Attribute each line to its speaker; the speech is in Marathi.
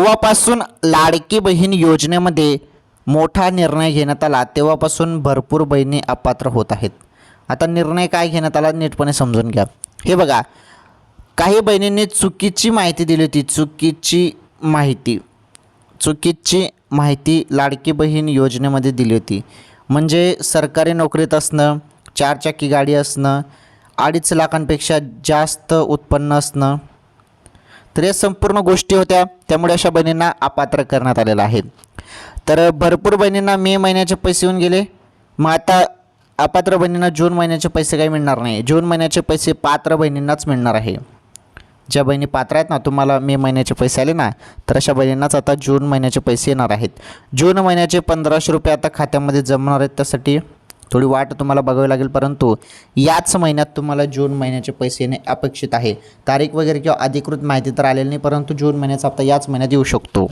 Speaker 1: तेव्हापासून लाडकी बहीण योजनेमध्ये मोठा निर्णय घेण्यात आला. तेव्हापासून भरपूर बहिणी अपात्र होत आहेत. आता निर्णय काय घेण्यात आला नीटपणे समजून घ्या. हे बघा काही बहिणींनी चुकीची माहिती दिली होती. चुकीची माहिती चुकीची माहिती लाडकी बहीण योजनेमध्ये दिली होती. म्हणजे सरकारी नोकरीत असणं चारचाकी गाडी असणं अडीच लाखांपेक्षा जास्त उत्पन्न असणं तर या संपूर्ण गोष्टी होत्या त्यामुळे अशा बहिणींना अपात्र करण्यात आलेलं आहे. तर भरपूर बहिणींना मे महिन्याचे पैसे येऊन गेले. मग आता अपात्र बहिणींना जून महिन्याचे पैसे काही मिळणार नाही. जून महिन्याचे पैसे पात्र बहिणींनाच मिळणार आहे. ज्या बहिणी पात्र आहेत ना तुम्हाला मे महिन्याचे पैसे आले ना तर अशा बहिणींनाच आता जून महिन्याचे पैसे येणार आहेत. जून महिन्याचे पंधराशे रुपये आता खात्यामध्ये जमणार आहेत त्यासाठी थोडी वाट तुम्हाला बघावी लागेल परंतु याच महिन्यात तुम्हाला जून महिन्याचे पैसे येणे अपेक्षित आहे. तारीख वगैरे किंवा अधिकृत माहिती तर आलेली नाही परंतु जून महिन्याचा हप्ता याच महिन्यात येऊ शकतो.